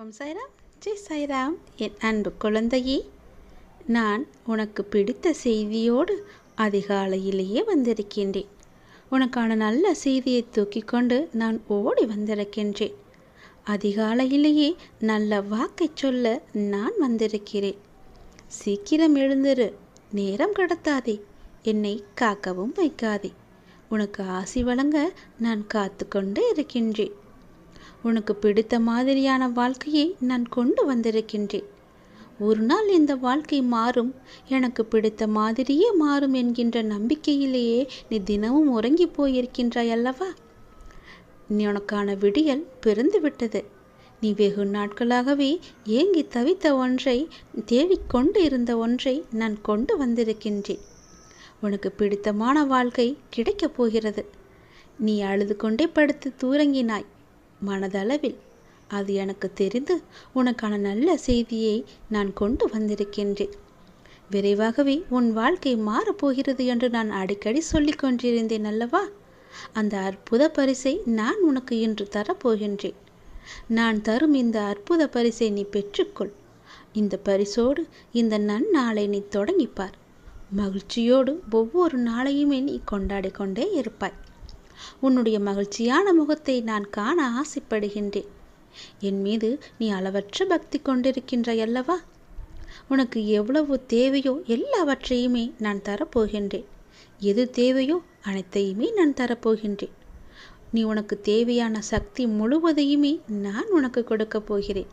ஓம் சாய்ராம். ஜெய் சாய்ராம். என் அன்பு குழந்தையே நான் உனக்கு பிடித்த செய்தியோடு அதிகாலையிலேயே வந்திருக்கின்றேன். உனக்கான நல்ல செய்தியை தூக்கி கொண்டு நான் ஓடி வந்திருக்கின்றேன். அதிகாலையிலேயே நல்ல வாக்கை சொல்ல நான் வந்திருக்கிறேன். சீக்கிரம் எழுந்திரு நேரம் கடத்தாதே என்னை காக்கவும் வைக்காதே. உனக்கு ஆசி வழங்க நான் காத்து கொண்டு இருக்கின்றேன். உனக்கு பிடித்த மாதிரியான வாழ்க்கையை நான் கொண்டு வந்திருக்கின்றேன். ஒரு நாள் இந்த வாழ்க்கை மாறும். எனக்கு பிடித்த மாதிரியே மாறும் என்கின்ற நம்பிக்கையிலேயே நீ தினமும் உறங்கி போயிருக்கின்றாய் அல்லவா? நீ உனக்கான விடியல் பிறந்து விட்டது நீ வெகு நாட்களாகவே ஏங்கி தவித்த ஒன்றை தேடிக்கொண்டு இருந்த ஒன்றை நான் கொண்டு வந்திருக்கின்றேன். உனக்கு பிடித்தமான வாழ்க்கை கிடைக்கப் போகிறது. நீ அழுது கொண்டே படுத்து தூரங்கினாய். மனதளவில். அது எனக்கு தெரிந்து உனக்கான நல்ல செய்தியை நான் கொண்டு வந்திருக்கின்றேன். விரைவாகவே உன் வாழ்க்கை மாறப்போகிறது என்று நான் அடிக்கடி சொல்லிக் கொண்டிருந்தேன் அல்லவா? அந்த அற்புத பரிசை நான் உனக்கு இன்று தரப்போகின்றேன். நான் தரும் இந்த அற்புத பரிசை நீ பெற்றுக்கொள். இந்த பரிசோடு இந்த நன்னாளை நீ தொடங்கிப்பார். மகிழ்ச்சியோடு ஒவ்வொரு நாளையுமே நீ கொண்டாடி கொண்டே இருப்பாய். உன்னுடைய மகிழ்ச்சியான முகத்தை நான் காண ஆசைப்படுகின்றேன். என் மீது நீ அளவற்ற பக்தி கொண்டிருக்கின்றையல்லவா உனக்கு எவ்வளவு தேவையோ எல்லாவற்றையுமே நான் தரப்போகின்றேன். எது தேவையோ அனைத்தையுமே நான் தரப்போகின்றேன். நீ உனக்கு தேவையான சக்தி முழுவதையுமே நான் உனக்கு கொடுக்கப் போகிறேன்.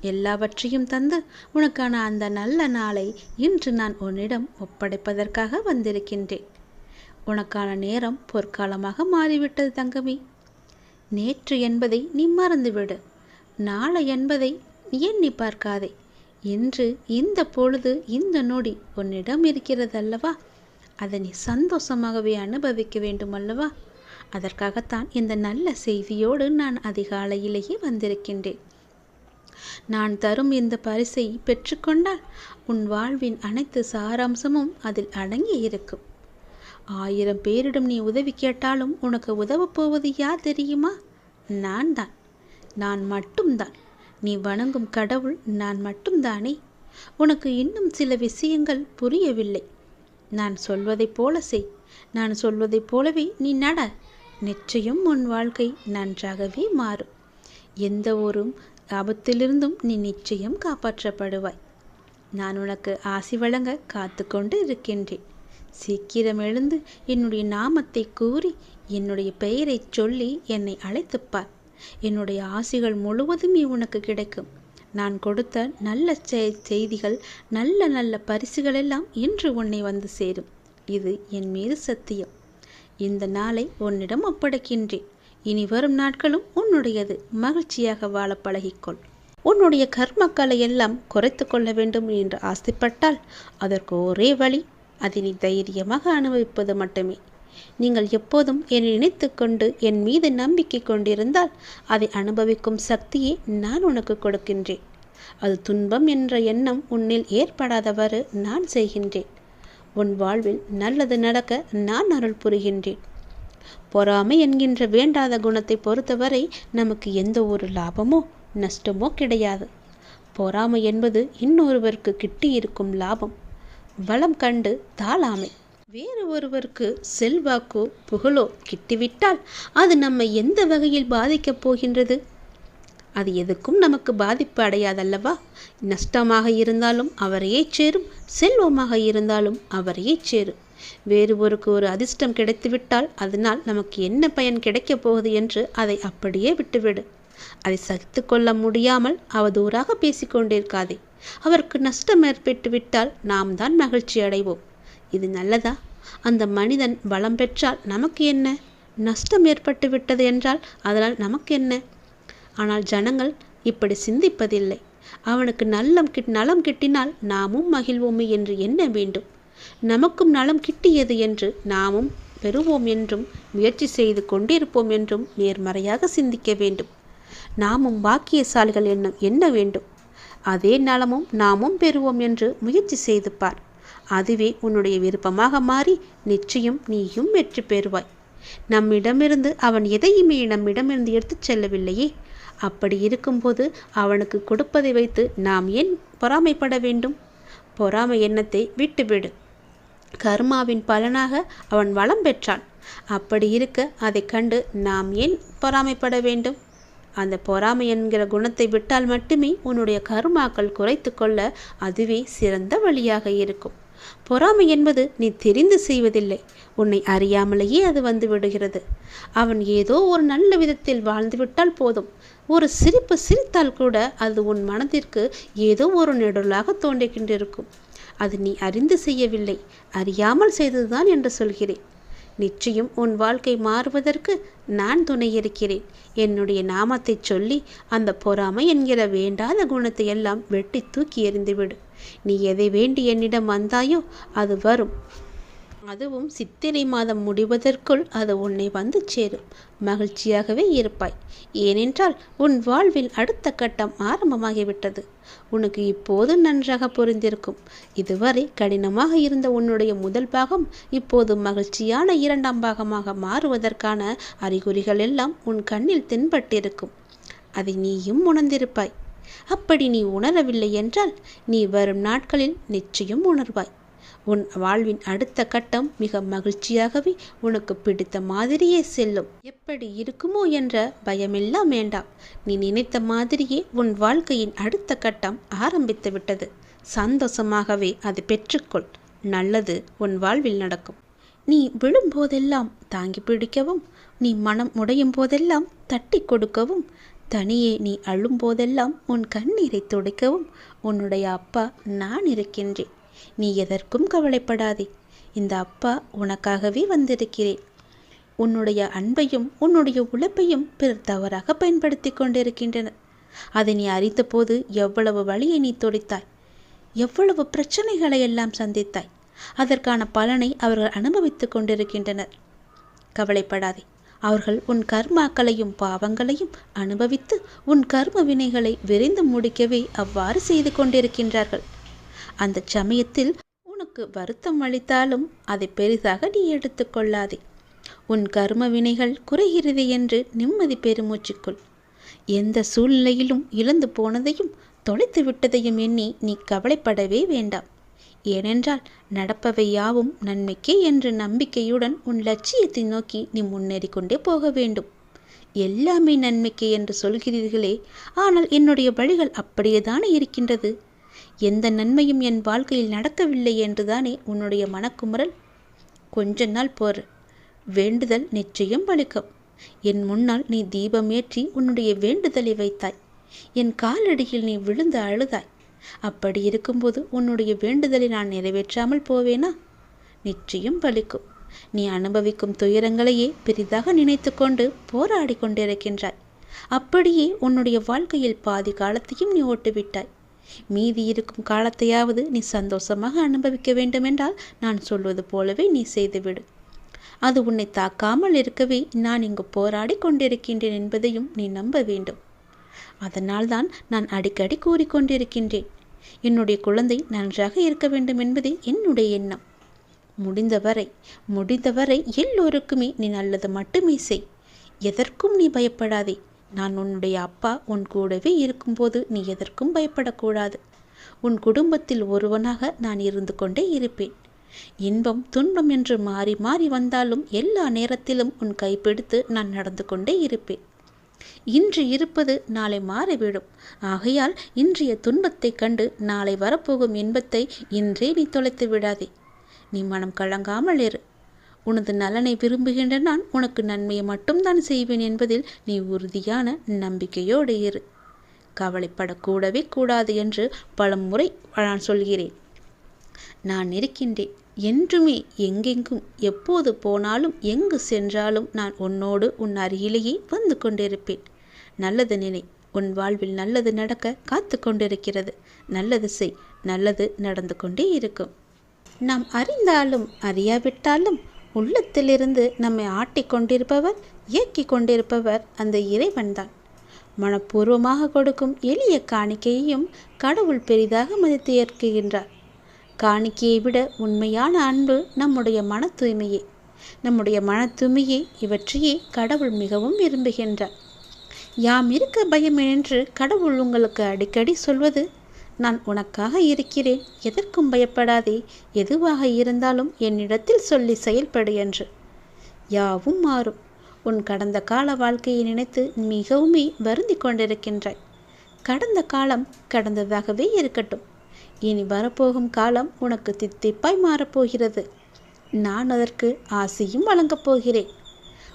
எல்லாவற்றையும் தந்து உனக்கான அந்த நல்ல நாளை இன்று நான் உன்னிடம் ஒப்படைப்பதற்காக வந்திருக்கின்றேன். உனக்கான நேரம் பொற்காலமாக மாறிவிட்டது தங்கமே. நேற்று என்பதை நீ மறந்துவிடு. நாளை என்பதை எண்ணி பார்க்காதே? இன்று இந்த பொழுது இந்த நொடி உன்னிடம் இருக்கிறது அல்லவா அதை நீ சந்தோஷமாகவே அனுபவிக்க வேண்டும் அல்லவா அதற்காகத்தான் இந்த நல்ல செய்தியோடு நான் அதிகாலையிலேயே வந்திருக்கின்றேன். நான் தரும் இந்த பரிசை பெற்றுக்கொண்டால் உன் வாழ்வின் அனைத்து சாராம்சமும் அதில் அடங்கி இருக்கும் ஆயிரம் பேரிடம் நீ உதவி கேட்டாலும் உனக்கு உதவப் போவது யார் தெரியுமா? நான் தான். நான் மட்டும்தான். நீ வணங்கும் கடவுள் நான் மட்டும்தானே. உனக்கு இன்னும் சில விஷயங்கள் புரியவில்லை. நான் சொல்வதைப் போல செய். நான் சொல்வதைப் போலவே நீ நட. நிச்சயம் உன் வாழ்க்கை நன்றாகவே மாறும். எந்த ஒரு ஆபத்திலிருந்தும் நீ நிச்சயம் காப்பாற்றப்படுவாய். நான் உனக்கு ஆசி வழங்க காத்து கொண்டு இருக்கின்றேன். சீக்கிரம் எழுந்து என்னுடைய நாமத்தை கூறி என்னுடைய பெயரை சொல்லி என்னை அழைத்துப்பார். என்னுடைய ஆசிகள் முழுவதுமே உனக்கு கிடைக்கும். நான் கொடுத்த நல்ல செய்திகள் நல்ல நல்ல பரிசுகள் எல்லாம் இன்று உன்னை வந்து சேரும். இது என் மீது சத்தியம். இந்த நாளை உன்னிடம் ஒப்படைக்கின்றேன். இனி வரும் நாட்களும் உன்னுடையது. மகிழ்ச்சியாக வாழ பழகிக்கொள். உன்னுடைய கர்மக்களை எல்லாம் குறைத்து கொள்ள வேண்டும் என்று ஆசைப்பட்டால் அதற்கு ஒரே வழி அதை நீ தைரியமாக அனுபவிப்பது மட்டுமே. நீங்கள் எப்போதும் என்னை நினைத்து கொண்டு என் மீது நம்பிக்கை கொண்டிருந்தால் அதை அனுபவிக்கும் சக்தியை நான் உனக்கு கொடுக்கின்றேன். அது துன்பம் என்ற எண்ணம் உன்னில் ஏற்படாதவாறு நான் செய்கின்றேன். உன் வாழ்வில் நல்லது நடக்க நான் அருள் புரிகின்றேன். பொறாமை என்கின்ற வேண்டாத குணத்தை பொறுத்தவரை நமக்கு எந்த ஒரு லாபமோ நஷ்டமோ கிடையாது. பொறாமை என்பது இன்னொருவருக்கு கிட்டியிருக்கும் லாபம். வளம் கண்டு தாளாமை. வேறு ஒருவருக்கு செல்வாக்கோ புகழோ கிட்டிவிட்டால் அது நம்மை எந்த வகையில் பாதிக்கப் போகின்றது? அது எதுக்கும் நமக்கு பாதிப்பு அடையாதல்லவா? நஷ்டமாக இருந்தாலும் அவரையே சேரும் செல்வமாக இருந்தாலும் அவரையே சேரும். வேறு ஒருக்கு ஒரு அதிர்ஷ்டம் கிடைத்துவிட்டால் அதனால் நமக்கு என்ன பயன் கிடைக்கப் போகுது என்று அதை அப்படியே விட்டுவிடு. அதை சகித்து கொள்ள முடியாமல் அவதூறாக பேசிக்கொண்டிருக்காதே. அவருக்கு நஷ்டம் ஏற்பட்டு விட்டால் நாம் தான் மகிழ்ச்சி அடைவோம். இது நல்லதா? அந்த மனிதன் பலம் பெற்றால் நமக்கு என்ன? நஷ்டம் ஏற்பட்டு விட்டது என்றால் அதனால் நமக்கு என்ன? ஆனால் ஜனங்கள் இப்படி சிந்திப்பதில்லை. அவனுக்கு நல்லம் கிட் நலம் கிட்டினால் நாமும் மகிழ்வோமே என்று எண்ண வேண்டும்? நமக்கும் நலம் கிட்டியது என்று நாமும் பெறுவோம் என்றும் முயற்சி செய்து கொண்டிருப்போம் என்றும் நேர்மறையாக சிந்திக்க வேண்டும். நாமும் பாக்கியசாலிகள் எண்ணம் என்ன வேண்டும்? அதே நலமும் நாமும் பெறுவோம் என்று முயற்சி செய்து பார். அதுவே உன்னுடைய விருப்பமாக மாறி நிச்சயம் நீயும் வெற்றி பெறுவாய். நம்மிடமிருந்து அவன் எதையுமே நம்மிடமிருந்து எடுத்துச் செல்லவில்லையே. அப்படி இருக்கும்போது அவனுக்கு கொடுப்பதை வைத்து நாம் ஏன் பொறாமைப்பட வேண்டும்? பொறாமை எண்ணத்தை விட்டுவிடு. கர்மாவின் பலனாக அவன் வளம் பெற்றான். அப்படி இருக்க அதை கண்டு நாம் ஏன் பொறாமைப்பட வேண்டும்? அந்த பொறாமை என்கிற குணத்தை விட்டால் மட்டுமே உன்னுடைய கருமாக்கள் குறைத்து கொள்ள அதுவே சிறந்த வழியாக இருக்கும். பொறாமை என்பது நீ தெரிந்து செய்வதில்லை. உன்னை அறியாமலேயே அது வந்து விடுகிறது. அவன் ஏதோ ஒரு நல்ல விதத்தில் வாழ்ந்துவிட்டால் போதும். ஒரு சிரிப்பு சிரித்தால் கூட அது உன் மனதிற்கு ஏதோ ஒரு நெடுலாக தோன்றுகின்றிருக்கும். அது நீ அறிந்து செய்யவில்லை. அறியாமல் செய்ததுதான் என்று சொல்கிறேன். நிச்சயம் உன் வாழ்க்கை மாறுவதற்கு நான் துணை இருக்கிறேன். என்னுடைய நாமத்தை சொல்லி அந்த பொறாமை என்கிற வேண்டாத குணத்தை எல்லாம் வெட்டி தூக்கி எறிந்துவிடு. நீ எதை வேண்டி என்னிடம் வந்தாயோ அது வரும். அதுவும் சித்திரை மாதம் முடிவதற்குள் அது உன்னை வந்து சேரும். மகிழ்ச்சியாகவே இருப்பாய். ஏனென்றால் உன் வாழ்வில் அடுத்த கட்டம் ஆரம்பமாகிவிட்டது. உனக்கு இப்போது நன்றாக புரிந்திருக்கும். இதுவரை கடினமாக இருந்த உன்னுடைய முதல் பாகம் இப்போது மகிழ்ச்சியான இரண்டாம் பாகமாக மாறுவதற்கான அறிகுறிகள் எல்லாம் உன் கண்ணில் தென்பட்டிருக்கும். அதை நீயும் உணர்ந்திருப்பாய். அப்படி நீ உணரவில்லை என்றால் நீ வரும் நாட்களில் நிச்சயம் உணர்வாய். உன் வாழ்வின் அடுத்த கட்டம் மிக மகிழ்ச்சியாகவே உனக்கு பிடித்த மாதிரியே செல்லும். எப்படி இருக்குமோ என்ற பயமெல்லாம் வேண்டாம். நீ நினைத்த மாதிரியே உன் வாழ்க்கையின் அடுத்த கட்டம் ஆரம்பித்து விட்டது. சந்தோஷமாகவே அதை பெற்றுக்கொள். நல்லது உன் வாழ்வில் நடக்கும். நீ விழும்போதெல்லாம் தாங்கி பிடிக்கவும் நீ மனம் உடையும் போதெல்லாம் தட்டி கொடுக்கவும் தனியே நீ அழும் போதெல்லாம் உன் கண்ணீரை துடைக்கவும் உன்னுடைய அப்பா நான் இருக்கின்றேன். நீ எதற்கும் கவலைப்படாதே. இந்த அப்பா உனக்காகவே வந்திருக்கிறேன். உன்னுடைய அன்பையும் உன்னுடைய உழைப்பையும் பிறர் தவறாக பயன்படுத்தி கொண்டிருக்கின்றனர். அதை நீ அறிந்தபோது எவ்வளவு வழியை நீ தொடித்தாய். எவ்வளவு பிரச்சனைகளை எல்லாம் சந்தித்தாய். அதற்கான பலனை அவர்கள் அனுபவித்துக் கொண்டிருக்கின்றனர். கவலைப்படாதே. அவர்கள் உன் கர்மாக்களையும் பாவங்களையும் அனுபவித்து உன் கர்ம வினைகளை விரைந்து முடிக்கவே அவ்வாறு செய்து கொண்டிருக்கின்றார்கள். அந்த சமயத்தில் உனக்கு வருத்தம் அளித்தாலும் அதை பெரிதாக நீ எடுத்துக்கொள்ளாதே உன் கர்ம வினைகள் குறைகிறது என்று நிம்மதி பெருமூச்சுக்குள் எந்த சூழ்நிலையிலும் இழந்து போனதையும் தொலைத்து விட்டதையும் எண்ணி நீ கவலைப்படவே வேண்டாம். ஏனென்றால் நடப்பவை யாவும் நன்மைக்கே என்ற நம்பிக்கையுடன் உன் லட்சியத்தை நோக்கி நீ முன்னேறி கொண்டே போக வேண்டும். எல்லாமே நன்மைக்கே என்று சொல்கிறீர்களே ஆனால் என்னுடைய வழிகள் அப்படியேதானே இருக்கின்றது? எந்த நன்மையும் என் வாழ்க்கையில் நடக்கவில்லை என்றுதானே உன்னுடைய மனக்குமுறல்? கொஞ்ச நாள் போர். வேண்டுதல் நிச்சயம் பலிக்கும் என் முன்னால் நீ தீபம் ஏற்றி உன்னுடைய வேண்டுதலை வைத்தாய். என் காலடியில் நீ விழுந்து அழுதாய். அப்படி இருக்கும்போது உன்னுடைய வேண்டுதலை நான் நிறைவேற்றாமல் போவேனா? நிச்சயம் பலிக்கும் நீ அனுபவிக்கும் துயரங்களையே பெரிதாக நினைத்து கொண்டு போராடி கொண்டிருக்கின்றாய். அப்படியே உன்னுடைய வாழ்க்கையில் பாதி காலத்தையும் நீ ஓட்டுவிட்டாய். மீதி இருக்கும் காலத்தையாவது நீ சந்தோஷமாக அனுபவிக்க வேண்டுமென்றால் நான் சொல்வது போலவே நீ செய்துவிடு. அது உன்னை தாக்காமல் இருக்கவே நான் இங்கு போராடி கொண்டிருக்கின்றேன் என்பதையும் நீ நம்ப வேண்டும். அதனால்தான் நான் அடிக்கடி கூறிக்கொண்டிருக்கின்றேன் என்னுடைய குழந்தை நன்றாக இருக்க வேண்டும் என்பதே என்னுடைய எண்ணம். முடிந்தவரை முடிந்தவரை எல்லோருக்குமே நீ நல்லது மட்டுமே செய். எதற்கும் நீ பயப்படாதே. நான் உன்னுடைய அப்பா உன் கூடவே இருக்கும்போது நீ எதற்கும் பயப்படக்கூடாது. உன் குடும்பத்தில் ஒருவனாக நான் இருந்து கொண்டே இருப்பேன். இன்பம் துன்பம் என்று மாறி மாறி வந்தாலும் எல்லா நேரத்திலும் உன் கைப்பிடித்து நான் நடந்து கொண்டே இருப்பேன். இன்று இருப்பது நாளை மாறிவிடும். ஆகையால் இன்றைய துன்பத்தைக் கண்டு நாளை வரப்போகும் இன்பத்தை இன்றே நீ தொலைத்து விடாதே. நீ மனம் கலங்காமல் இரு. உனது நலனை விரும்புகின்ற நான் உனக்கு நன்மையை மட்டும்தான் செய்வேன் என்பதில் நீ உறுதியான நம்பிக்கையோடு இரு. கவலைப்படக்கூடவே கூடாது என்று பல முறை நான் சொல்கிறேன். நான் இருக்கின்றேன். என்றுமே எங்கெங்கும் எப்போது போனாலும் எங்கு சென்றாலும் நான் உன்னோடு உன் அருகிலேயே வந்து கொண்டிருப்பேன். நல்லது நினை. உன் வாழ்வில் நல்லது நடக்க காத்து கொண்டிருக்கிறது. நல்லது செய். நல்லது நடந்து கொண்டே இருக்கும். நாம் அறிந்தாலும் அறியாவிட்டாலும் உள்ளத்திலிருந்து நம்மை ஆட்டிக்கொண்டிருப்பவர் இயக்கி கொண்டிருப்பவர் அந்த இறைவன்தான். மனப்பூர்வமாக கொடுக்கும் எளிய காணிக்கையையும் கடவுள் பெரிதாக மதித்து ஏற்குகின்றார். காணிக்கையை விட உண்மையான அன்பு நம்முடைய மன தூய்மையே நம்முடைய மன தூய்மையே இவற்றையே கடவுள் மிகவும் விரும்புகின்றார். யாம் இருக்க பயம் என்று கடவுள் உங்களுக்கு அடிக்கடி சொல்வது நான் உனக்காக இருக்கிறேன். எதற்கும் பயப்படாதே. எதுவாக இருந்தாலும் என்னிடத்தில் சொல்லி செயல்படு என்று. யாவும் மாறும். உன் கடந்த கால வாழ்க்கையை நினைத்து மிகவுமே வருந்தி கொண்டிருக்கின்றாய். கடந்த காலம் கடந்ததாகவே இருக்கட்டும். இனி வரப்போகும் காலம் உனக்கு தித்திப்பாய் மாறப்போகிறது நான் அதற்கு ஆசையும் வழங்கப் போகிறேன்.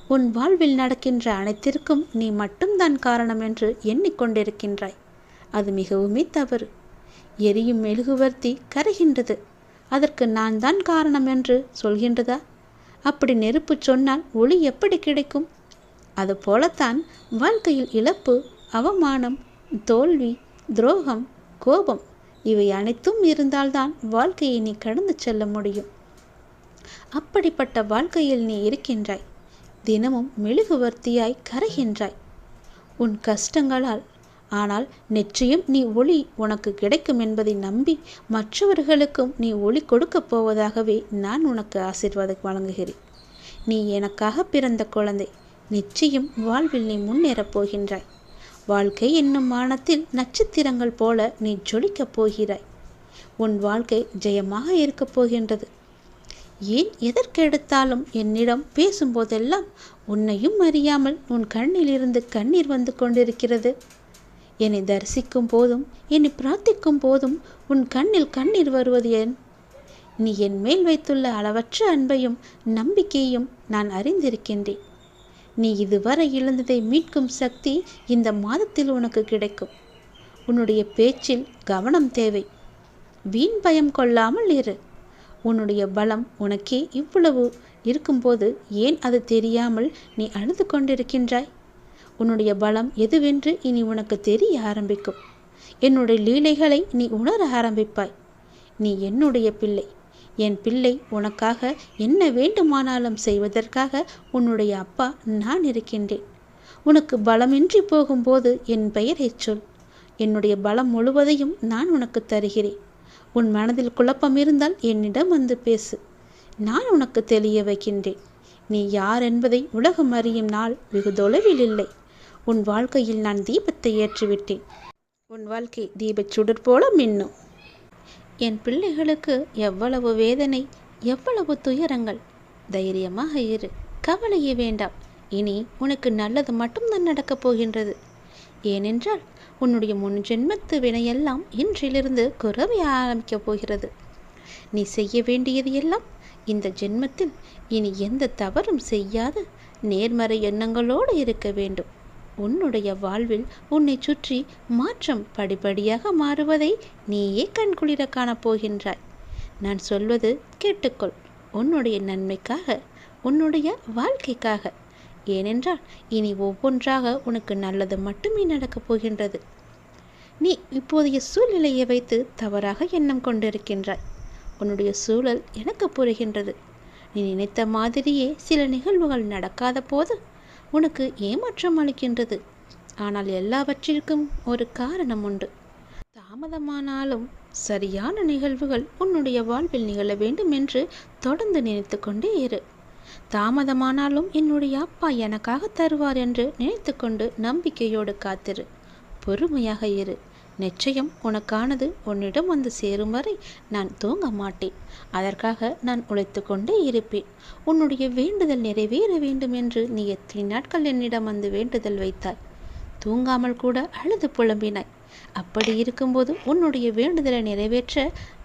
உன் வாழ்வில் நடக்கின்ற அனைத்திற்கும் நீ மட்டும்தான் காரணம் என்று எண்ணிக்கொண்டிருக்கின்றாய் அது மிகவுமே தவறு. எரியும் மெழுகுவர்த்தி கரைகின்றது. அதற்கு நான் தான் காரணம் என்று சொல்கின்றதா? அப்படி நெருப்பு சொன்னால் ஒளி எப்படி கிடைக்கும்? அதுபோலத்தான் வாழ்க்கையில் இழப்பு அவமானம் தோல்வி துரோகம் கோபம் இவை அனைத்தும் இருந்தால்தான் வாழ்க்கையை நீ கடந்து செல்ல முடியும். அப்படிப்பட்ட வாழ்க்கையில் நீ இருக்கின்றாய். தினமும் மெழுகுவர்த்தியாய் கரைகின்றாய். உன் கஷ்டங்களால் ஆனால் நிச்சயம் நீ ஒளி உனக்கு கிடைக்கும் என்பதை நம்பி மற்றவர்களுக்கும் நீ ஒளி கொடுக்கப் போவதாகவே நான் உனக்கு ஆசீர்வாதம் வழங்குகிறேன். நீ எனக்காக பிறந்த குழந்தை. நிச்சயம் வாழ்வில் நீ முன்னேறப் போகின்றாய். வாழ்க்கை என்னும் வானத்தில் நட்சத்திரங்கள் போல நீ ஜொலிக்கப் போகிறாய். உன் வாழ்க்கை ஜெயமாக இருக்கப் போகின்றது. ஏன் எதற்கெடுத்தாலும் என்னிடம் பேசும்போதெல்லாம் உன்னையும் அறியாமல் உன் கண்ணிலிருந்து கண்ணீர் வந்து கொண்டிருக்கிறது? என்னை தரிசிக்கும் போதும் என்னை பிரார்த்திக்கும் போதும் உன் கண்ணில் கண்ணீர் வருவது ஏன்? நீ என் மேல் வைத்துள்ள அளவற்ற அன்பையும் நம்பிக்கையும் நான் அறிந்திருக்கின்றேன். நீ இதுவரை இழந்ததை மீட்கும் சக்தி இந்த மாதத்தில் உனக்கு கிடைக்கும். உன்னுடைய பேச்சில் கவனம் தேவை. வீண் பயம் கொள்ளாமல் இரு. உன்னுடைய பலம் உனக்கே இவ்வளவு இருக்கும்போது ஏன் அது தெரியாமல் நீ அழுது கொண்டிருக்கின்றாய்? உன்னுடைய பலம் எதுவென்று இனி உனக்கு தெரிய ஆரம்பிக்கும். என்னுடைய லீலைகளை நீ உணர ஆரம்பிப்பாய். நீ என்னுடைய பிள்ளை. என் பிள்ளை உனக்காக என்ன வேண்டுமானாலும் செய்வதற்காக உன்னுடைய அப்பா நான் இருக்கின்றேன். உனக்கு பலமின்றி போகும்போது என் பெயரைச் சொல். என்னுடைய பலம் முழுவதையும் நான் உனக்கு தருகிறேன். உன் மனதில் குழப்பம் இருந்தால் என்னிடம் வந்து பேசு. நான் உனக்கு தெளிய வைக்கின்றேன். நீ யார் என்பதை உலகம் அறியும் நாள் வெகு தொலைவில் இல்லை. உன் வாழ்க்கையில் நான் தீபத்தை ஏற்றிவிட்டேன். உன் வாழ்க்கை தீபச் சுடர் போல மின்னும். என் பிள்ளைகளுக்கு எவ்வளவு வேதனை எவ்வளவு துயரங்கள். தைரியமாக இரு கவலையே வேண்டாம். இனி உனக்கு நல்லது மட்டும்தான் நடக்கப் போகின்றது. ஏனென்றால் உன்னுடைய முன் ஜென்மத்து வினையெல்லாம் இன்றிலிருந்து குறவை ஆரம்பிக்கப் போகிறது. நீ செய்ய வேண்டியது எல்லாம் இந்த ஜென்மத்தில் இனி எந்த தவறும் செய்யாத நேர்மறை எண்ணங்களோடு இருக்க வேண்டும். உன்னுடைய வாழ்வில் உன்னை சுற்றி மாற்றம் படிப்படியாக மாறுவதை நீயே கண்குளிர காணப்போகின்றாய் நான் சொல்வது கேட்டுக்கொள். உன்னுடைய நன்மைக்காக உன்னுடைய வாழ்க்கைக்காக. ஏனென்றால் இனி ஒவ்வொன்றாக உனக்கு நல்லது மட்டுமே நடக்கப் போகின்றது. நீ இப்போதைய சூழ்நிலையை வைத்து தவறாக எண்ணம் கொண்டிருக்கின்றாய். உன்னுடைய சூழல் எனக்கு புரிகின்றது. நீ நினைத்த மாதிரியே சில நிகழ்வுகள் நடக்காத போது உனக்கு ஏமாற்றம் அளிக்கின்றது. ஆனால் எல்லாவற்றிற்கும் ஒரு காரணம் உண்டு. தாமதமானாலும் சரியான நிகழ்வுகள் உன்னுடைய வாழ்வில் நிகழ வேண்டும் என்று தொடர்ந்து நினைத்து கொண்டே இரு. தாமதமானாலும் என்னுடைய அப்பா எனக்காக தருவார் என்று நினைத்து கொண்டு நம்பிக்கையோடு காத்திரு. பொறுமையாக இரு. நிச்சயம் உனக்கானது உன்னிடம் வந்து சேரும் வரை நான் தூங்க மாட்டேன். அதற்காக நான் உழைத்து கொண்டே இருப்பேன். உன்னுடைய வேண்டுதல் நிறைவேற வேண்டும் என்று நீ எத்தனை நாட்கள் என்னிடம் வந்து வேண்டுதல் வைத்தாய்? தூங்காமல் கூட அழுது புலம்பினாய். அப்படி இருக்கும்போது உன்னுடைய வேண்டுதலை நிறைவேற்ற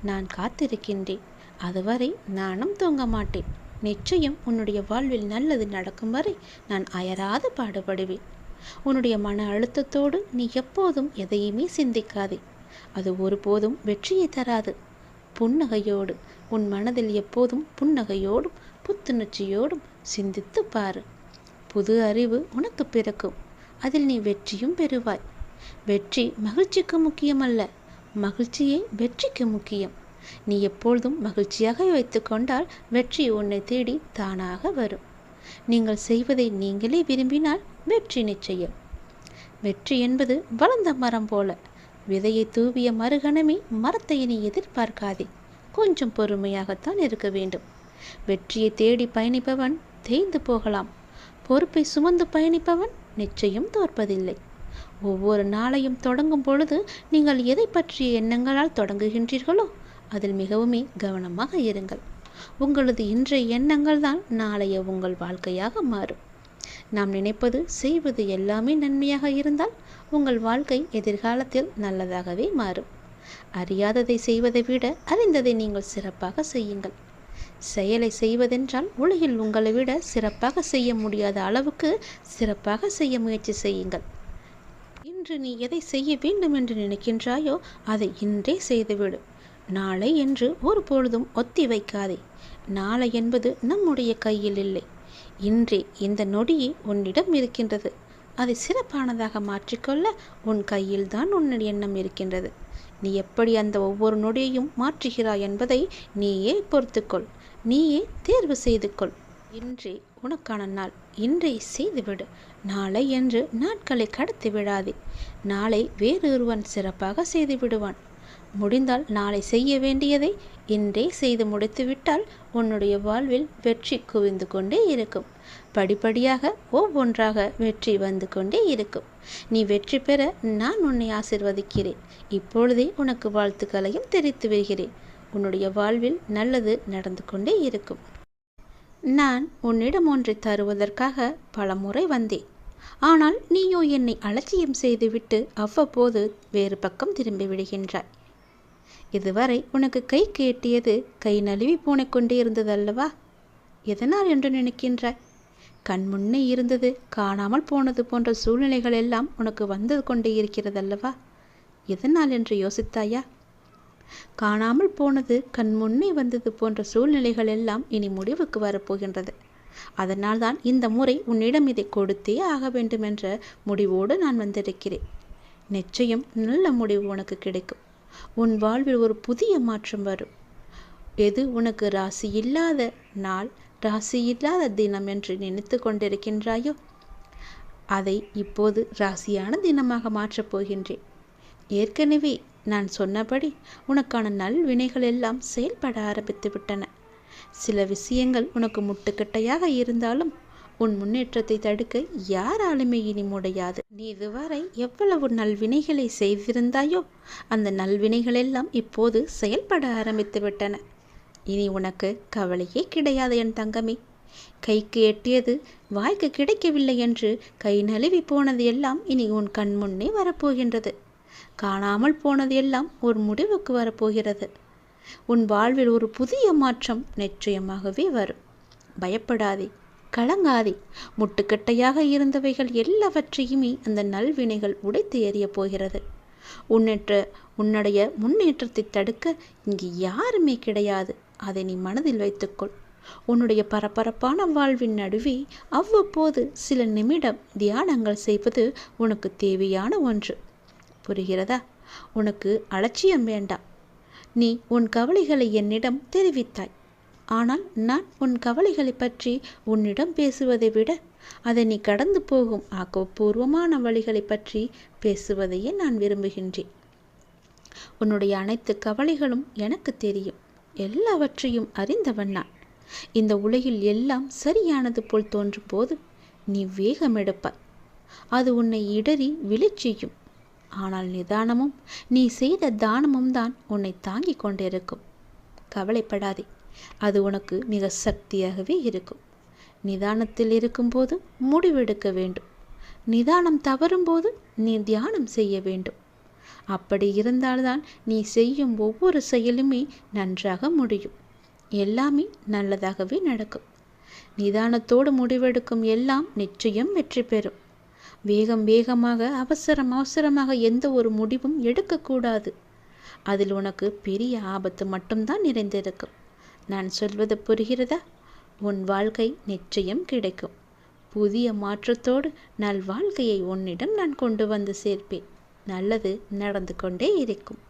நான் காத்திருக்கின்றேன். அதுவரை நானும் தூங்க மாட்டேன். நிச்சயம் உன்னுடைய வாழ்வில் நல்லது நடக்கும் வரை நான் அயராது பாடுபடுவேன். உன்னுடைய மன அழுத்தத்தோடு நீ எப்போதும் எதையுமே சிந்திக்காதே. அது ஒருபோதும் வெற்றியை தராது. புன்னகையோடு உன் மனதில் எப்போதும் புன்னகையோடும் புத்துணர்ச்சியோடும் சிந்தித்து பாரு. புது அறிவு உனக்கு பிறக்கும். அதில் நீ வெற்றியும் பெறுவாய். வெற்றி மகிழ்ச்சிக்கு முக்கியமல்ல. மகிழ்ச்சியே வெற்றிக்கு முக்கியம். நீ எப்பொழுதும் மகிழ்ச்சியாக வைத்துக்கொண்டால் வெற்றி உன்னை தேடி தானாக வரும். நீங்கள் செய்வதை நீங்களே விரும்பினால் வெற்றி நிச்சயம். வெற்றி என்பது வளர்ந்த மரம் போல. விதையை தூவிய மறுகணமே மரத்தை நீ எதிர்பார்க்காதே. கொஞ்சம் பொறுமையாகத்தான் இருக்க வேண்டும். வெற்றியை தேடி பயணிப்பவன் தேய்ந்து போகலாம். பொறுப்பை சுமந்து பயணிப்பவன் நிச்சயம் தோற்பதில்லை. ஒவ்வொரு நாளையும் தொடங்கும் பொழுது நீங்கள் எதை பற்றிய எண்ணங்களால் தொடங்குகின்றீர்களோ அதில் மிகவுமே கவனமாக இருங்கள். உங்களது இன்றைய எண்ணங்கள் தான் நாளைய உங்கள் வாழ்க்கையாக மாறும். நாம் நினைப்பது செய்வது எல்லாமே நன்மையாக இருந்தால் உங்கள் வாழ்க்கை எதிர்காலத்தில் நல்லதாகவே மாறும். அறியாததை செய்வதை விட அறிந்ததை நீங்கள் சிறப்பாக செய்யுங்கள். செயலை செய்வதென்றால் உலகில் உங்களை விட சிறப்பாக செய்ய முடியாத அளவுக்கு சிறப்பாக செய்ய முயற்சி செய்யுங்கள். இன்று நீ எதை செய்ய வேண்டும் என்று நினைக்கின்றாயோ அதை இன்றே செய்துவிடு. நாளை என்று ஒரு பொழுதும் ஒத்தி வைக்காதே. நாளை என்பது நம்முடைய கையில் இல்லை. இன்றே இந்த நொடியே உன்னிடம் இருக்கின்றது. அதை சிறப்பானதாக மாற்றிக்கொள்ள உன் கையில்தான் உன்னுடைய எண்ணம் இருக்கின்றது. நீ எப்படி அந்த ஒவ்வொரு நொடியையும் மாற்றுகிறாய் என்பதை நீயே பொறுத்துக்கொள். நீயே தேர்வு செய்து கொள் இன்றே உனக்கான நாள். இன்றே செய்துவிடு. நாளை என்று நாட்களை கடத்தி விடாதே. நாளை வேறொருவன் சிறப்பாக செய்து விடுவான் முடிந்தால் நாளை செய்ய வேண்டியதை இன்றே செய்து முடித்துவிட்டால் உன்னுடைய வாழ்வில் வெற்றி குவிந்து கொண்டே இருக்கும். படிப்படியாக ஒவ்வொன்றாக வெற்றி வந்து கொண்டே இருக்கும். நீ வெற்றி பெற நான் உன்னை ஆசிர்வதிக்கிறேன். இப்பொழுதே உனக்கு வாழ்த்துக்களையும் தெரிவித்து வருகிறேன் உன்னுடைய வாழ்வில் நல்லது நடந்து கொண்டே இருக்கும். நான் உன்னிடம் ஒன்றை தருவதற்காக பல முறை வந்தேன். ஆனால் நீயோ என்னை அலட்சியம் செய்துவிட்டு அவ்வப்போது வேறு பக்கம் திரும்பி விடுகின்றாய். இதுவரை உனக்கு கை கேட்டியது கை நழுவி போனிக் கொண்டே இருந்ததல்லவா? எதனால் என்று நினைக்கின்றாய்? கண் முன்னே இருந்தது காணாமல் போனது போன்ற சூழ்நிலைகள் எல்லாம் உனக்கு வந்து கொண்டே இருக்கிறதல்லவா? எதனால் என்று யோசித்தாயா? காணாமல் போனது கண் முன்னே வந்தது போன்ற சூழ்நிலைகள் எல்லாம் இனி முடிவுக்கு வரப்போகின்றது. அதனால்தான் இந்த முறை உன்னிடம் இதை கொடுத்தே ஆக வேண்டும் என்ற முடிவோடு நான் வந்திருக்கிறேன். நிச்சயம் நல்ல முடிவு உனக்கு கிடைக்கும். உன் வாழ்வில் ஒரு புதிய மாற்றம் வரும். எது உனக்கு ராசி இல்லாத நாள் ராசி இல்லாத தினம் என்று நினைத்து கொண்டிருக்கின்றாயோ? அதை இப்போது ராசியான தினமாக மாற்றப் போகின்றேன். ஏற்கனவே நான் சொன்னபடி உனக்கான நல்வினைகள் எல்லாம் செயல்பட ஆரம்பித்து விட்டன சில விஷயங்கள் உனக்கு முட்டுக்கட்டையாக இருந்தாலும் உன் முன்னேற்றத்தை தடுக்க யாராலுமே இனி முடியாது. நீ இதுவரை எவ்வளவு நல்வினைகளை செய்திருந்தாயோ அந்த நல்வினைகள் எல்லாம் இப்போது செயல்பட ஆரம்பித்து விட்டன இனி உனக்கு கவலையே கிடையாது என் தங்கமே. கைக்கு எட்டியது வாய்க்கு கிடைக்கவில்லை என்று கை நழுவி போனது எல்லாம் இனி உன் கண் முன்னே வரப்போகின்றது. காணாமல் போனது எல்லாம் ஒரு முடிவுக்கு வரப்போகிறது. உன் வாழ்வில் ஒரு புதிய மாற்றம் நிச்சயமாகவே வரும். பயப்படாதே. கலங்காதே. முட்டுக்கட்டையாக இருந்தவைகள் எல்லாவற்றையுமே அந்த நல்வினைகள் உடைத்து எறியப் போகிறது. உன்னேற்ற உன்னுடைய முன்னேற்றத்தை தடுக்க இங்கு யாருமே கிடையாது. அதை நீ மனதில் வைத்துக்கொள். உன்னுடைய பரபரப்பான வாழ்வின் நடுவே அவ்வப்போது சில நிமிடம் தியானங்கள் செய்வது உனக்கு தேவையான ஒன்று. புரிகிறதா? உனக்கு அலட்சியம் வேண்டாம். நீ உன் கவலைகளை என்னிடம் தெரிவித்தாய். ஆனால் நான் உன் கவலைகளை பற்றி உன்னிடம் பேசுவதை விட அதை நீ கடந்து போகும் ஆக்கப்பூர்வமான வழிகளை பற்றி பேசுவதையே நான் விரும்புகின்றேன். உன்னுடைய அனைத்து கவலைகளும் எனக்கு தெரியும். எல்லாவற்றையும் அறிந்தவன் நான். இந்த உலகில் எல்லாம் சரியானது போல் தோன்றும் போது நீ வேகம் எடுப்பாய். அது உன்னை இடறி விழிச்செய்யும் ஆனால் நிதானமும் நீ செய்த தானமும் தான் உன்னை தாங்கிக் கொண்டிருக்கும். கவலைப்படாதே. அது உனக்கு மிக சக்தியாகவே இருக்கும். நிதானத்தில் இருக்கும்போது முடிவெடுக்க வேண்டும். நிதானம் தவறும்போது நீ தியானம் செய்ய வேண்டும். அப்படி இருந்தால்தான் நீ செய்யும் ஒவ்வொரு செயலுமே நன்றாக முடியும். எல்லாமே நல்லதாகவே நடக்கும். நிதானத்தோடு முடிவெடுக்கும் எல்லாம் நிச்சயம் வெற்றி பெறும். வேகம் வேகமாக அவசரம் அவசரமாக எந்த ஒரு முடிவும் எடுக்கக்கூடாது. அதில் உனக்கு பெரிய ஆபத்து மட்டும்தான் நிறைந்திருக்கும். நான் சொல்வது புரிகிறதா? உன் வாழ்க்கை நிச்சயம் கிடைக்கும். புதிய மாற்றத்தோடு நல் வாழ்க்கையை உன்னிடம் நான் கொண்டு வந்து சேர்ப்பேன். நல்லது நடந்து கொண்டே இருக்கும்.